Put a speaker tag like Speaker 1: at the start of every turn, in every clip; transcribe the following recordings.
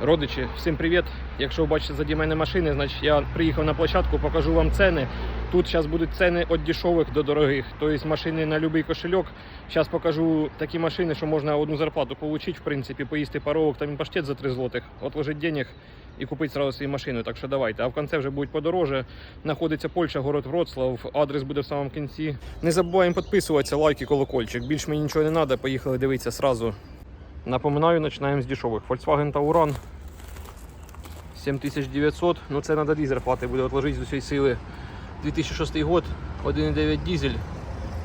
Speaker 1: Родичі, всім привіт! Якщо ви бачите заді мене машини, значить я приїхав на площадку, покажу вам ціни. Тут зараз будуть ціни від дешевих до дорогих, тобто машини на будь-який кошельок. Зараз покажу такі машини, що можна одну зарплату отримати, в принципі, поїсти паровок там і паштет за 3 злотих, отложити денег і купити сразу свою машину. Так що давайте. А в кінці вже будуть подороже. Знаходиться Польща, город Вроцлав. Адрес буде в самому кінці. Не забуваємо підписуватися, лайки, колокольчик. Більш мені нічого не треба. Поїхали дивитися сразу. Напоминаю, починаємо з дешевих. Volkswagen Tauran 7900. Ну це треба дизель плати, буде отложити з усієї сили. 2006 год, 1.9 дизель.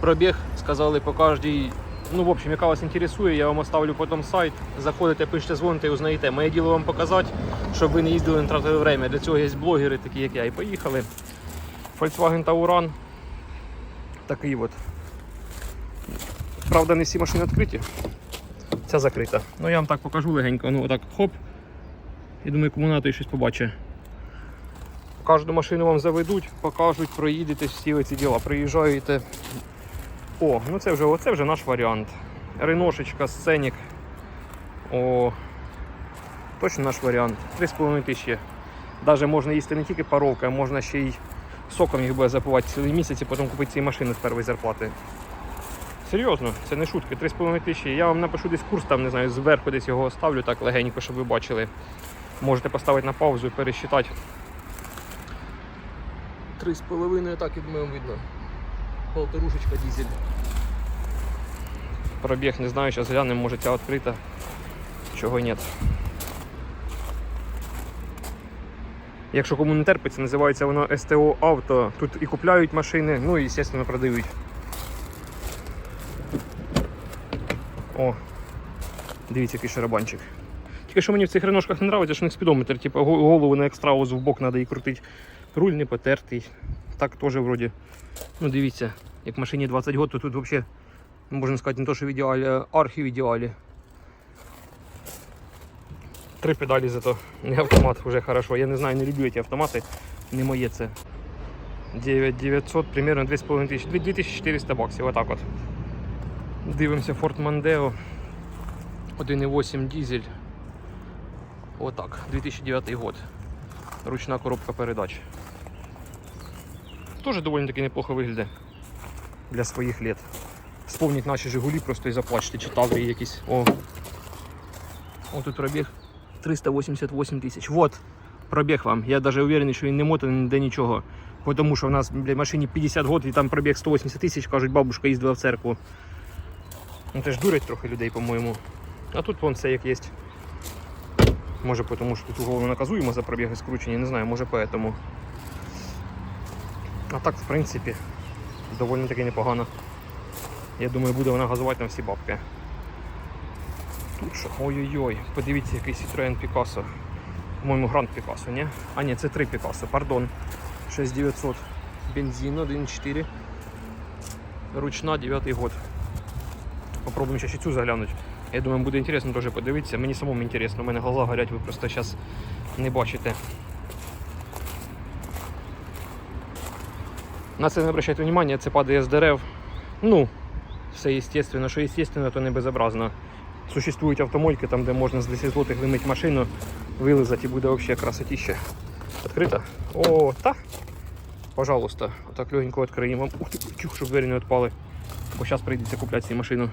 Speaker 1: Пробіг, сказали по кожній. Ну, в общем, яка вас інтересує, я вам оставлю потім сайт. Заходите, пишете, дзвоните і узнаєте. Моє діло вам показати, щоб ви не їздили, не тратили время. Для цього є блогери, такі як я. І поїхали. Volkswagen Tauran. Такий от. Правда, не всі машини відкриті. Ця закрита. Ну я вам так покажу легенько. Ну отак хоп. І думаю, кому надо і щось побачить. Кожну машину вам заведуть, покажуть, проїдете всі оці діла. Приїжджаєте. О, ну це вже, оце вже наш варіант. Реношечка, сценік. О, точно наш варіант. 3,5 тисячі. Навіть можна їсти не тільки паровка, а можна ще й соком їх буде запивати цілий місяць і потім купити ці машини з першої зарплати. Серйозно, це не шутки, 3,5 тисячі. Я вам напишу десь курс, там, не знаю, зверху десь його оставлю так легенько, щоб ви бачили. Можете поставити на паузу і пересчитати. 3,5, так я думаю, видно. Полторушечка дизель. Пробіг, не знаю, зараз глянемо, може ця відкрита. Чого ні. Якщо кому не терпиться, називається воно СТО Авто. Тут і купляють машини, ну і, звісно, продають. О, дивіться, який шарабанчик. Тільки що мені в цих реношках не подобається, що них спідометр, типу голову на екстраузу в бок треба і крутити. Руль не потертий. Так теж вроді. Ну дивіться, як машині 20 років, то тут взагалі, можна сказати, не то, що в ідеалі, а архі в ідеалі. Три педалі зато. Не автомат вже хорошо. Я не знаю, не люблю ці автомати. Не моє це. 9900, примерно 2500, 2400 баксів, отак от. Дивимося Ford Mondeo 1.8 дизель. Отак, 2009 год. Ручна коробка передач. Тоже доволі таки неплохо виглядає для своїх лет. Вспомніть наші Жигулі просто і заплачте, чи Таврії якісь. О. О, тут пробіг 388 тисяч. Вот, пробіг вам. Я навіть уверений, що він не мотаний ніде нічого. Тому що в нас для машині 50 років і там пробіг 180 тисяч, кажуть, бабушка їздила в церкву. Ну це дурять трохи людей, по-моєму. А тут вон все як є. Може тому що тут голову наказуємо за пробіги скручені, не знаю, може поэтому. А так, в принципі, доволі таки непогано. Я думаю, буде вона газувати на всі бабки. Тут що? Ой-ой-ой, подивіться, який Citroen Picasso. По-моєму, Grand Picasso, ні? А ні, це 3 Picasso, пардон. 6900. Бензин 1.4. Ручна 9 год. Попробуємо ще цю заглянути. Я думаю, буде інтересно теж подивитися. Мені самому інтересно, у мене глаза горять, ви просто зараз не бачите. На це не обращайте внимання, це падає з дерев. Ну, все естественно, що естественно, то не безобразно. Существують автомойки, там, де можна з 10 злотих вимити машину, вилизати і буде взагалі красотіще. Відкрита? О, та. Пожалуйста, отак легенько відкриємо. Ух ти, щоб двері не відпали. Бо зараз прийдеться купляти цю машину.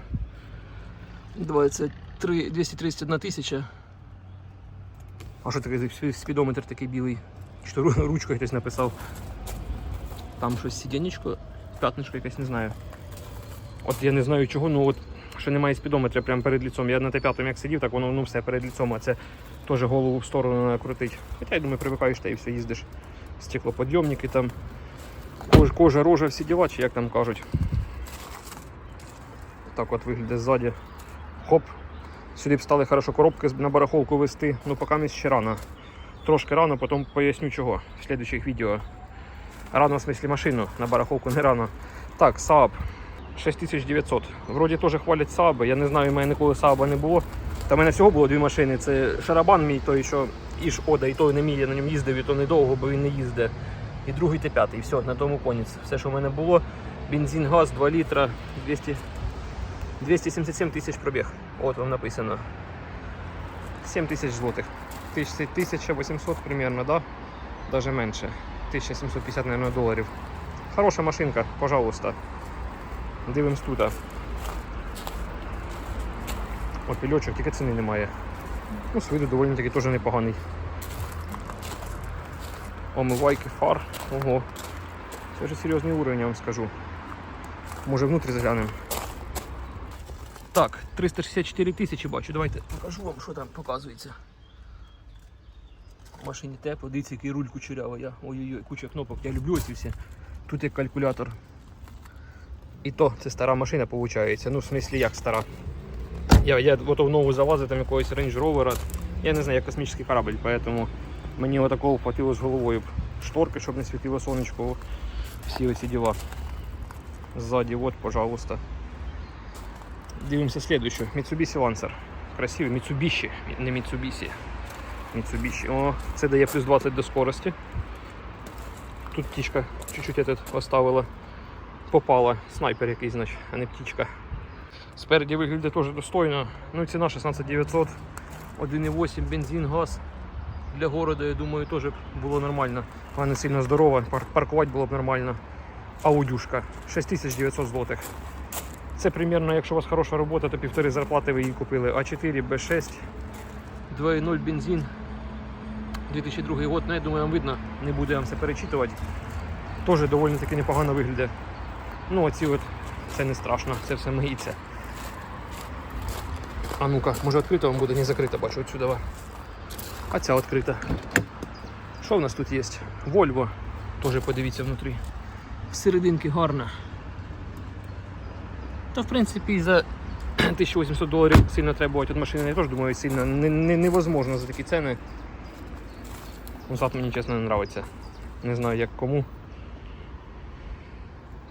Speaker 1: 23, 231 тисяча. А що такий спідометр такий білий? Чи ручкою хтось написав. Там щось сидінечко, п'ятнишко якесь, не знаю. От я не знаю чого, ну от що немає спідометра прямо перед лицом. Я на Т5 як сидів, так воно ну, все перед лицом, а це теж голову в сторону треба крутити. Хоча я думаю, привикаєш та і все їздиш. Стеклоподйомники там. Кожа, кожа, рожа, всі діла, чи як там кажуть. Так от виглядає ззаді. Хоп. Сюди б стали хорошо коробки на барахолку вести. Ну поки місць ще рано. Трошки рано, потім поясню чого в слідучих відео. Рано в смислі машину, на барахолку не рано. Так, Saab 6900. Вроді теж хвалять Saab. Я не знаю, у мене ніколи Saab не було. Та в мене всього було дві машини. Це шарабан мій, той, що Іж Ода, і той не мій, я на ньому їздив, і то недовго, бо він не їздить. І другий Т5, і все, на тому конець. Все, що в мене було. Бензин, газ, 2 літра, 200, 277 тисяч пробіг. От вам написано. 7 тисяч злотих. 1800 примерно, да? Даже менше. 1750, наверное, доларів. Хороша машинка, пожалуйста. Дивимось тут. Опільочок, тільки ціни немає. Ну, з виду доволі таки теж непоганий. Омивайки, фар. Ого. Це вже серйозний уровень, я вам скажу. Може внутрі заглянемо. Так, 364 тисячі бачу. Давайте покажу вам, що там показується. В машині тепло, дивіться, який руль кучерявий. Я... Ой-ой-ой, куча кнопок. Я люблю ці всі. Тут є калькулятор. І то це стара машина виходить. Ну, в смислі, як стара. Я, я готов нову залазити там якогось Range Rover. Я не знаю, як космічний корабль, поэтому мені отакого хватило з головою. Шторки, щоб не світило сонечко. Всі оці діла. Ззаді, от, пожалуйста. Дивимося следующую. Mitsubishi Lancer. Красивий Mitsubishi, не Mitsubishi. Mitsubishi. О, це дає плюс 20 до скорості. Тут птічка чуть-чуть оставила. Попала. Снайпер якийсь, значить, а не птічка. Спереді виглядає теж достойно. Ну і ціна 16900. 1,8 бензин, газ. Для города, я думаю, теж було нормально. Вона не сильно здорова, пар- паркувати було б нормально. Аудюшка 6900 злотих. Це примерно, якщо у вас хороша робота, то півтори зарплати ви її купили. А4, Б6, 2.0 бензин. 2002 год, ну, я думаю, вам видно, не буду я вам це перечитувати. Теж доволі таки непогано виглядає. Ну, оці от, це не страшно, це все миється. А ну-ка, може відкрито вам буде, не закрито, бачу отсюда. А ця відкрита. Що в нас тут є? Volvo. Теж подивіться внутрі. Всерединки гарна. Та в принципі за 1800 доларів сильно требувати від машини, я теж думаю, сильно не, не, невозможно за такі ціни. Ну, мені чесно не подобається. Не знаю як кому.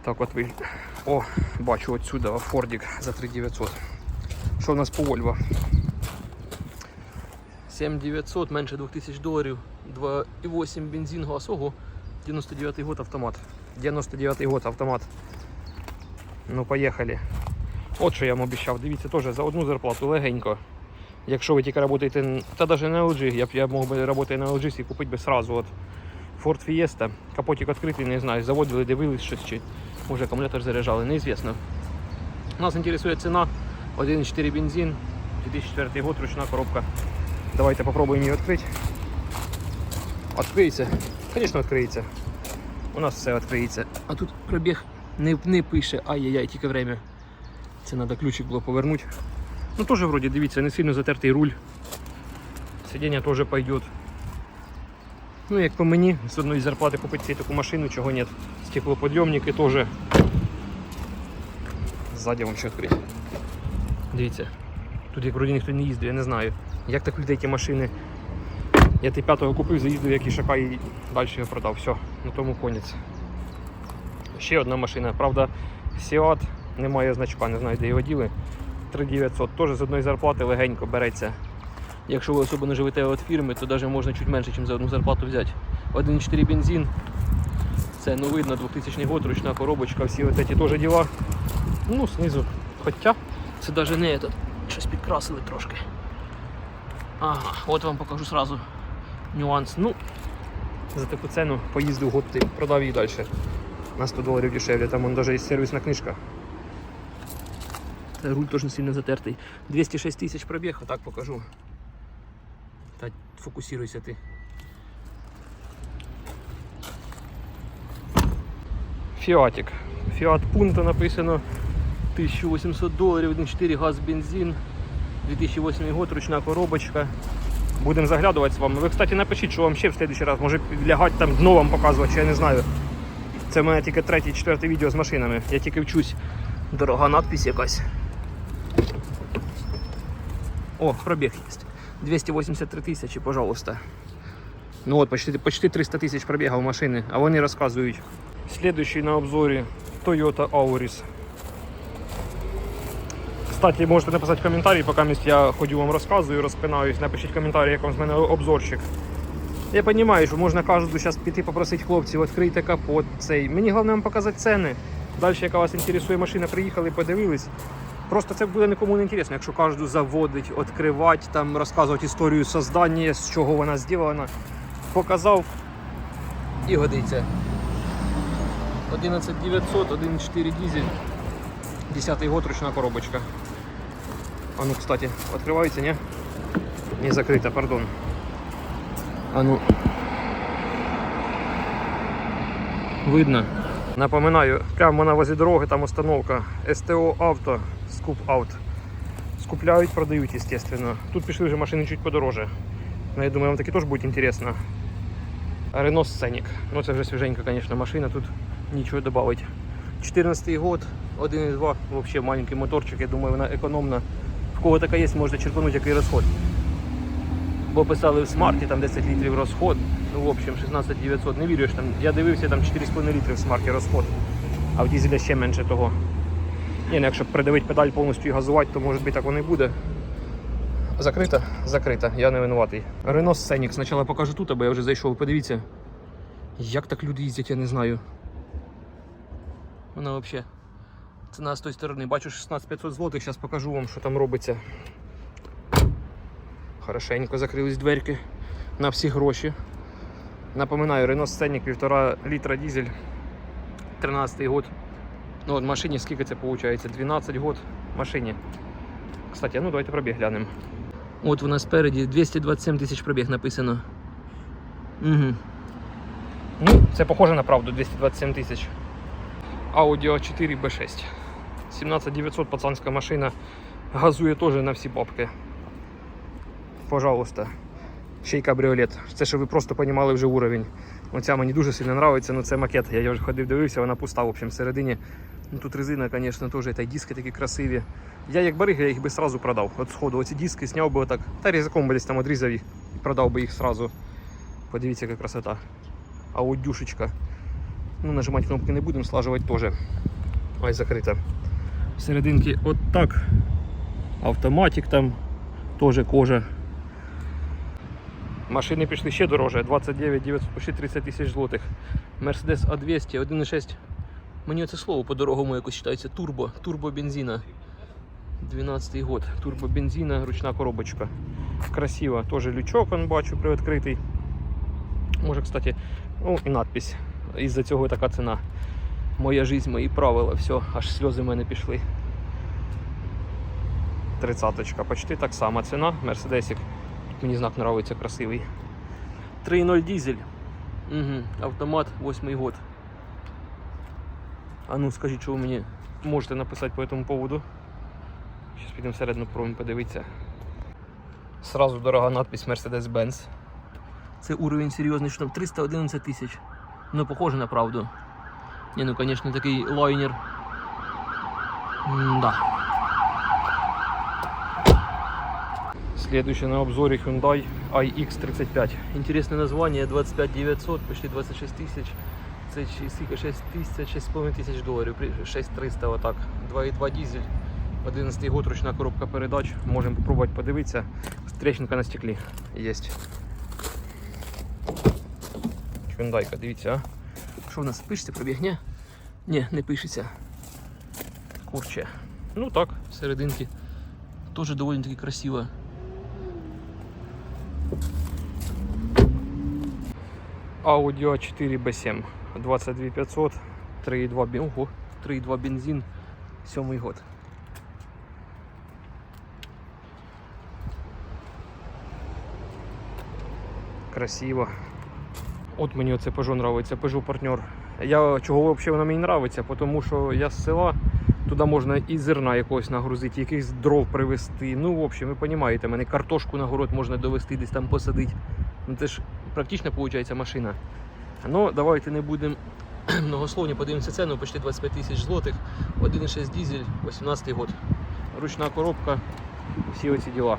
Speaker 1: Так от ви. О, бачу отсюда Фордік за 3900. Що в нас по Volvo? 7900, менше 2000 доларів, 2,8 бензин, газ, ого, 99 год автомат. 99-й год автомат. Ну, поїхали. От що я вам обіцяв. Дивіться, теж за одну зарплату легенько. Якщо ви тільки працюєте, та навіть на LG, я б я мог би працювати на LG і купити би сразу. От Ford Fiesta, капотик відкритий, не знаю, заводили, дивились щось чи може акумулятор заряджали, неізвісно. Нас інтересує ціна 1,4 бензин, 2004 год, ручна коробка. Давайте попробуємо її відкрити. Відкриється? Звісно, відкриється. У нас все відкриється. А тут пробіг не, не пише, ай-яй-яй, тільки время. Це треба ключик було повернути. Ну теж вроді, дивіться, не сильно затертий руль. Сидіння теж пойдет. Ну, як по мені, з одної зарплати купити цю таку машину, чого нет. Стеклоподйомники теж. Ззаді вам ще відкрити. Дивіться. Тут як вроді ніхто не їздив, я не знаю. Як так людей ті машини. Я ти п'ятого купив, заїздив, як і шака і далі його продав. Все, на тому конець. Ще одна машина. Правда, Seat немає значка, не знаю, де його діли. 3900. Теж з одної зарплати легенько береться. Якщо ви особливо живете від фірми, то навіть можна чуть менше, ніж за одну зарплату взяти. 1,4 бензин. Це ну видно, 2000 год, ручна коробочка, всі от ці теж діла. Ну, знизу. Хоча це навіть не этот. Щось підкрасили трошки. Ага, от вам покажу сразу нюанс. Ну, за таку ціну поїздив год ти, продав її далі. На 100 доларів дешевле, там вон навіть є сервісна книжка. Та руль теж не сильно затертий. 206 тисяч пробіг, отак покажу. Та фокусируйся ти. Фіатик. Фіат Punto написано 1800 доларів, 1.4 газ, бензин. 2008 год, ручна коробочка. Будемо заглядувати з вами. Ви, кстати, напишіть, що вам ще в следующий раз. Може лягати там дно вам показувати, чи я не знаю. Це в мене тільки третє, четверте відео з машинами. Я тільки вчусь. Дорога надпись якась. О, пробіг є. 283 тисячі, пожалуйста. Ну от, почти, почти 300 тисяч пробігав машини, а вони розказують. Слідуючий на обзорі Toyota Auris. Кстати, можете написати коментарі, поки я ходю вам розказую, розпинаюсь. Напишіть коментарі, як вам з мене обзорчик. Я розумію, що можна кожну зараз піти попросити хлопців, відкрийте капот цей. Мені головне вам показати ціни. Далі, яка вас інтересує машина, приїхали, подивились. Просто це буде нікому не інтересно, якщо кожну заводить, відкривати, там розказувати історію создання, з чого вона зроблена. Показав і годиться. 11900, 1.4 дизель, 10 год ручна коробочка. А ну, кстати, відкривається, ні? Не закрита, пардон. А ну. Видно. Напоминаю, прямо на возле дороги там установка СТО Авто, Скуп Аут. Скупляють, продають, естественно. Тут пішли вже машини чуть подороже. Ну, я думаю, вам таки теж буде інтересно. Renault Scenic. Ну це вже свіженька, конечно, машина, тут нічого додати. 14 й год, 1.2, взагалі маленький моторчик, я думаю, вона економна. В кого така є, можете черпанути який розход. Бо писали в смарті, там 10 літрів розход. Ну, в общем, 16 900. Не вірю, там. Я дивився, там 4,5 літри в смарті розход. А в дізеля ще менше того. Ні, ну якщо придавити педаль повністю і газувати, то може бути так воно і буде. Закрита? Закрита, я не винуватий. Renault Scenic. Спочатку покажу тут, бо я вже зайшов. Подивіться. Як так люди їздять, я не знаю. Вона взагалі. Ціна з тої сторони. Бачу 16500 злотих, зараз покажу вам, що там робиться. Хорошенько закрились дверки на всі гроші. Напоминаю, Renault Scenic 1,5 літра дизель. 13 год. Ну от машині скільки це виходить? 12 год машині. Кстати, ну давайте пробіг глянемо. От вона спереді 227 тисяч пробіг написано. Угу. Ну, це похоже на правду, 227 тисяч. Audi A4 B6. 17900 пацанська машина. Газує теж на всі бабки. Пожалуйста. Ще й кабріолет. Це щоб ви просто розуміли вже уровень. Оця мені дуже сильно подобається, ну це макет. Я вже ходив, дивився, вона пуста в общем, всередині. Ну, тут резина, звісно, теж, та диски такі красиві. Я як барига, я їх би сразу продав. От сходу, оці диски зняв би отак. Та різаком би десь там одрізав їх і продав би їх сразу. Подивіться, яка красота. А от дюшечка. Ну, нажимати кнопки не будемо, слажувати теж. Ой, закрита. Серединки от так. Автоматик там, теж кожа. Машини пішли ще дороже, 29 900, почти 30 тисяч злотих. Mercedes A200, 1.6. Мені це слово по-дорогому якось читається турбо, турбо бензина. 12 год. Турбо бензина, ручна коробочка. Красиво. Теж лючок он бачу приоткритий. Може, кстати, ну і надпись. Із-за цього така ціна. Моя жизнь, мої правила, все, аж сльози в мене пішли. Тридцаточка, почти так само ціна. Мерседесик. Мені знак подобається красивий. 3.0 дизель. Угу. Автомат 8 год. А ну скажіть, що ви мені можете написати по цьому поводу. Зараз підемо всередину пробуємо подивитися. Сразу дорога надпись Mercedes-Benz. Це уровень серйозний, що там 311 тисяч. Ну, похоже на правду. Не, ну, конечно, такий лайнер. М-да. Следующий на обзоре Hyundai iX35. Интересное название, 25 900, почти 26 тысяч. Це чи- скільки 6 тисяч, 6,5 тисяч доларів, 6300 отак. 2,2 дизель, 11 год, ручна коробка передач. Можемо попробувати подивитися. Трещинка на стеклі є. Hyundai, дивіться, а. Що в нас пишеться, пробіг? Ні? Ні, не пишеться. Курче. Ну так, серединки. Теж доволі таки красиво. Audi A4 B7 22500 3,2 ого, 3,2 бензин 7 год. Красиво. От мені оце Peugeot нравиться, Peugeot партнер. Я чого взагалі воно мені нравиться, тому що я з села, туди можна і зерна якогось нагрузити, якихось дров привезти. Ну, в общем, ви розумієте, мене картошку на город можна довести, десь там посадити. Ну це ж практично виходить машина. Ну, давайте не будемо многословні, подивимося ціну, почти 25 тисяч злотих, 1,6 дизель, 18 год. Ручна коробка, всі оці діла.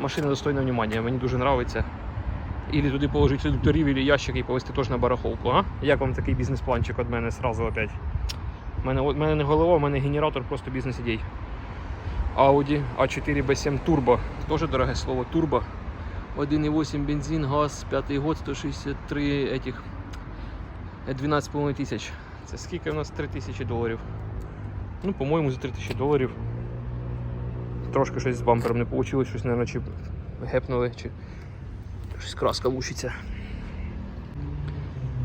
Speaker 1: Машина достойна внимання, мені дуже подобається. Ілі туди положити редукторів, ілі ящик і повезти теж на барахолку. А? Як вам такий бізнес-планчик від мене сразу опять? У мене, мене не голова, у мене генератор, просто бізнес-ідей. Audi A4 B7 Turbo. Теж дороге слово Turbo. 1,8 бензин, газ, 5 год, 163 этих 12,5 тисяч. Це скільки у нас 3 тисячі доларів? Ну, по-моєму, за 3 тисячі доларів трошки щось з бампером не вийшло, щось, мабуть, чи гепнули, чи щось краска лучиться.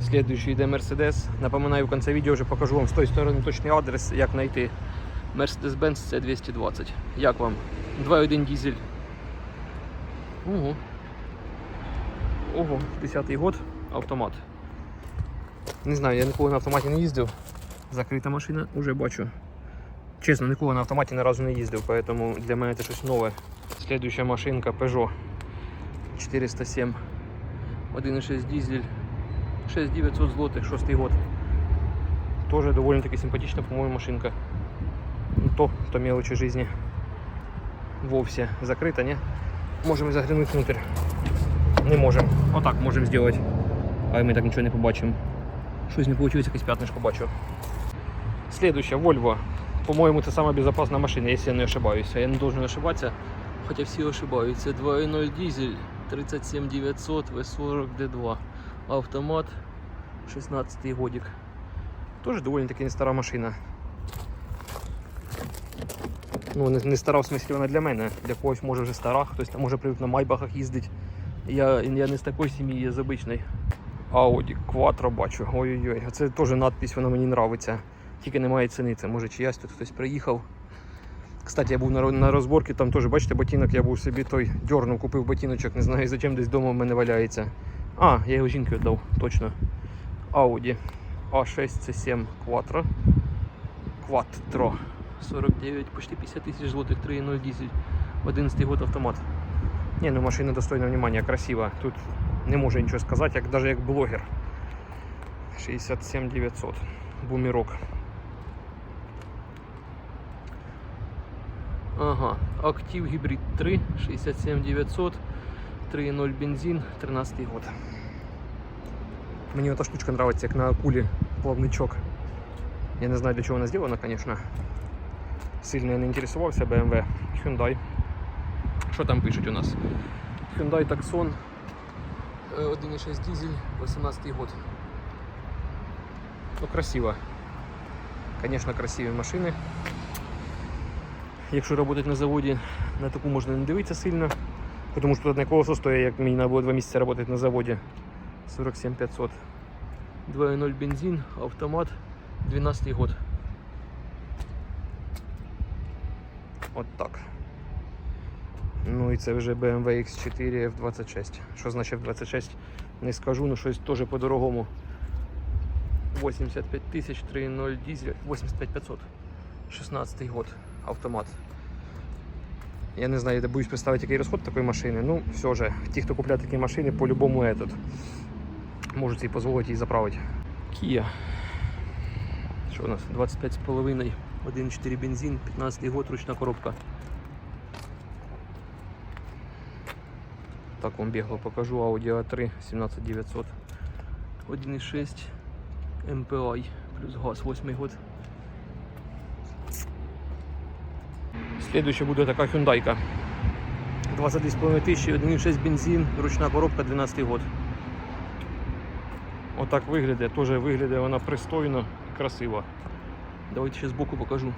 Speaker 1: Слідуючий йде Mercedes. Напоминаю, в кінці відео вже покажу вам з тої сторони точний адрес, як знайти Mercedes-Benz C220. Як вам? 2.1 дизель. Ого. Ого, 10-й год, автомат. Не знаю, я ніколи на автоматі не їздив. Закрита машина, вже бачу. Чесно, ніколи на автоматі ні разу не їздив, поэтому для мене це щось нове. Слідуюча машинка Peugeot 407. 1.6 дизель. 6900 злотих, 6 год. Тоже довольно таки симпатична, по-моему, машинка. Ну, то, то мелочи жизни. Вовсе закрыто, не? Можемо заглянути внутрь. Не можемо. Отак можемо зробити. Але ми так нічого не побачимо. Щось не вийшло, якесь п'ятнишко бачу. Следующая, Volvo. По-моєму, це сама безопасна машина, якщо я не ошибаюся. Я не должен ошибатися, хоча всі ошибаються. 2.0 дизель, 37900, V40 D2. Автомат, 16 годик. Тоже доволі таки не стара машина. Ну, не, не стара в смислі вона для мене. Для когось може вже стара, хтось там може привик на майбахах їздить. Я, я не з такої сім'ї, я з обичної. Audi Quattro бачу. Ой-ой-ой. Це теж надпись, вона мені нравиться. Тільки немає ціни. Це може чиясь тут хтось приїхав. Кстати, я був на, на розборці, там теж, бачите, ботинок я був собі той дьорнув, купив ботиночок, не знаю зачем десь вдома в мене валяється. А, я його жінки віддав, точно. Audi A6 C7 Quattro. Quattro. 49, почти 50 тисяч злотих, 3.0 дизель. 11 год автомат. Не, ну машина достойна внимания, красива. Тут не можу нічого сказати, як, даже як блогер. 67 900. Бумерок. Ага, Актив Гібрид 3, 67 900, 3.0 бензин, 13 год. Мені эта штучка нравится, як на акулі плавничок. Я не знаю для чого вона зроблена, конечно. Сильно я не інтересувався BMW. Hyundai. Що там пишуть у нас? Hyundai Tucson е, 1.6 дизель, 18 год. Ну, красиво. Конечно, красиві машини. Якщо працювати на заводі, на таку можна не дивитися сильно. Тому що тут одне колесо стоїть, як мені треба було 2 місяці працювати на заводі. 47 500. 2.0 бензин, автомат, 12 год. От так. Ну і це вже BMW X4 F26. Що значить F26? Не скажу, ну щось теж по-дорогому. 85 тисяч 3.0 дизель, 85 500. 16 год, автомат. Я не знаю, я боюсь представити, який розход такої машини. Ну, все же, ті, хто купляє такі машини, по-любому этот, можуть собі дозволити її заправити. Kia. Що у нас? 25,5, 1,4 бензин, 15 год, ручна коробка. Так вам бегло покажу. Audi A3 17900. 1,6 MPI плюс газ 8 год. Следующая буде така Hyundai. 22,5 тисячі, 1,6 бензин, ручна коробка 12 год. Отак виглядає, теж виглядає вона пристойно і красиво. Давайте ще збоку покажу.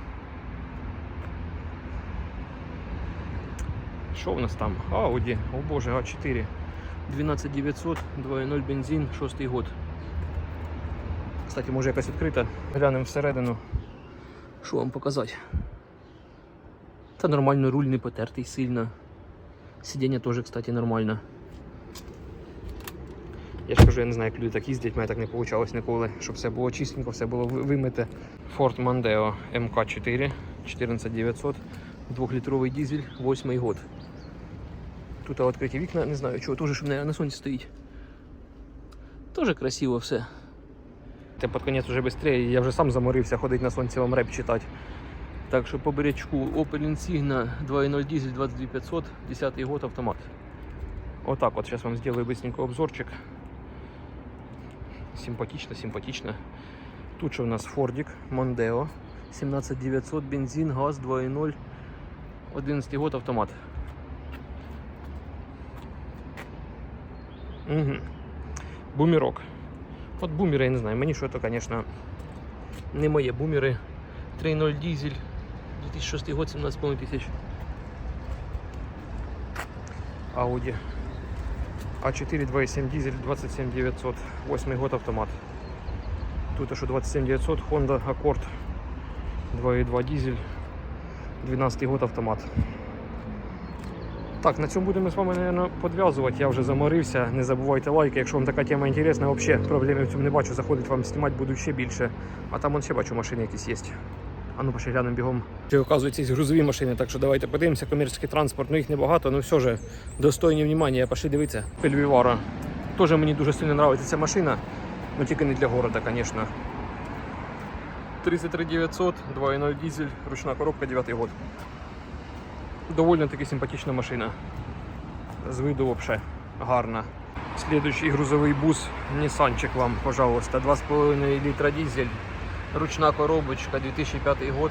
Speaker 1: Що в нас там? Audi, о боже, А4. 12900, 2.0 бензин, 6 год. Кстати, може якась відкрита. Глянемо всередину. Що вам показати? Та нормально, руль не потертий сильно. Сидіння теж, кстати, нормально. Я ж кажу, я не знаю, як люди так їздять, мене так не вийшло ніколи, щоб все було чистенько, все було ви- вимите. Ford Mondeo MK4 14900, 2-літровий дизель, 8 год. Тут відкриті вікна, не знаю чого, теж щоб на, на сонці стоїть. Тоже красиво все. Це під кінець вже швидше, я вже сам заморився ходити на сонці вам реп читати. Так що по бурячку Opel Insigna 2.0 дизель 22500, 10 год автомат. Вот так вот, сейчас вам сделаю быстренько обзорчик. Симпатично, симпатично. Тут же у нас Фордик, Mondeo, 17900, бензин, газ 2.0, 11 год автомат. Угу. Бумерок. От бумери, я не знаю, мені що це, звісно, не моє бумери. 3.0 дизель, 2006 год, 17,5 тисяч. Audi. А4 2.7 дизель 27 900. 8 год автомат. Тут що 27 900 Honda Accord 2.2 дизель 12 год автомат. Так, на цьому будемо з вами, наверное, підв'язувати. Я вже заморився. Не забувайте лайки. Якщо вам така тема інтересна, взагалі проблеми в цьому не бачу. Заходить вам знімати буду ще більше. А там он ще бачу машини якісь є. А ну пошли глянемо бігом. Це, оказується, грузові машини, так що давайте подивимося. Комерційний транспорт, ну їх небагато, але все ж достойні внимання. Пошли дивитися. Пельвівара. Теж мені дуже сильно подобається ця машина, але тільки не для города, звісно. 33 900, 2.0 дизель, ручна коробка, 9 год Довольно таки симпатична машина. З виду взагалі гарна. Слідуючий грузовий бус Нісанчик вам, пожалуйста. 2,5 літра дизель. Ручна коробочка, 2005 год,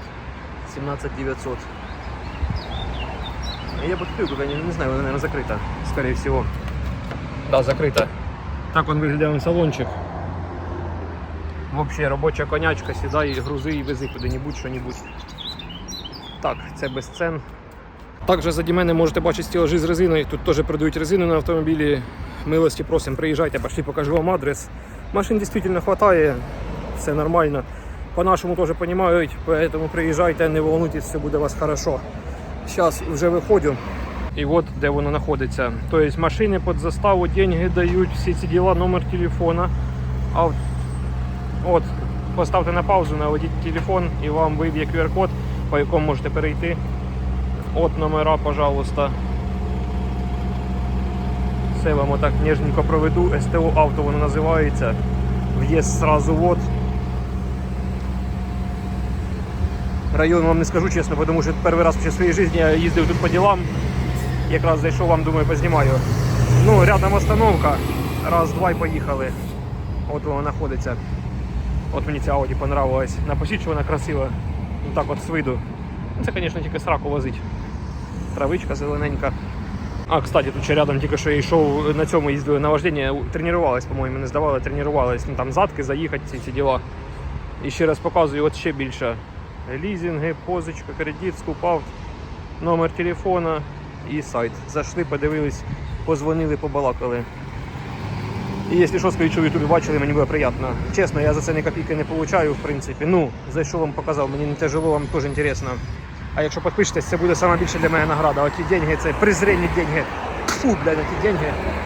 Speaker 1: 17900. Я подкрыл, я не, не знаю, она, наверное, закрыта, скорее всего. Да, закрыта. Так он виглядає салончик. Вообще робоча конячка, сідай, грузи і вези куди-небудь, що-небудь. Так, це без цен. Також заді мене можете бачити стілажі з резиною. Тут теж продають резину на автомобілі. Милості просимо, приїжджайте, пошли, покажу вам адрес. Машин дійсно вистачає, все нормально. По-нашому теж розуміють, поэтому приїжджайте, не волнуйтесь, все буде у вас хорошо. Зараз вже виходжу. І от де воно знаходиться. Тобто машини під заставу, деньги дають, всі ці діла, номер телефона. А от поставте на паузу, наведіть телефон і вам вийде QR-код, по якому можете перейти. От номера, пожалуйста. Все вам отак ніжненько проведу. СТО авто воно називається. В'їзд сразу от. Район вам не скажу чесно, тому що перший раз в своїй житті я їздив тут по ділам. Якраз зайшов вам, думаю, познімаю. Ну, рядом остановка. Раз, два і поїхали. От воно знаходиться. От мені ця Audi понравилась. На посічу вона красива. Ну так от з виду. Ну, Це, звісно, тільки сраку возить. Травичка зелененька. А, кстати, тут ще рядом тільки що я йшов на цьому їздили на вождення, тренувались, по-моєму, не здавали, тренувались. Ну там задки, заїхати, ці всі діла. І ще раз показую, от ще більше. Лізинги, позичка, кредит, скупав, номер телефона і сайт. Зайшли, подивились, позвонили, побалакали. І якщо що, скажіть, що в Ютубі бачили, мені буде приємно. Чесно, я за це ні копійки не получаю, в принципі. Ну, зайшов вам показав, мені не тяжело, вам теж інтересно. А якщо підпишетесь, це буде найбільша для мене награда. Оті деньги, це презренні деньги. Фу, блядь, оті деньги.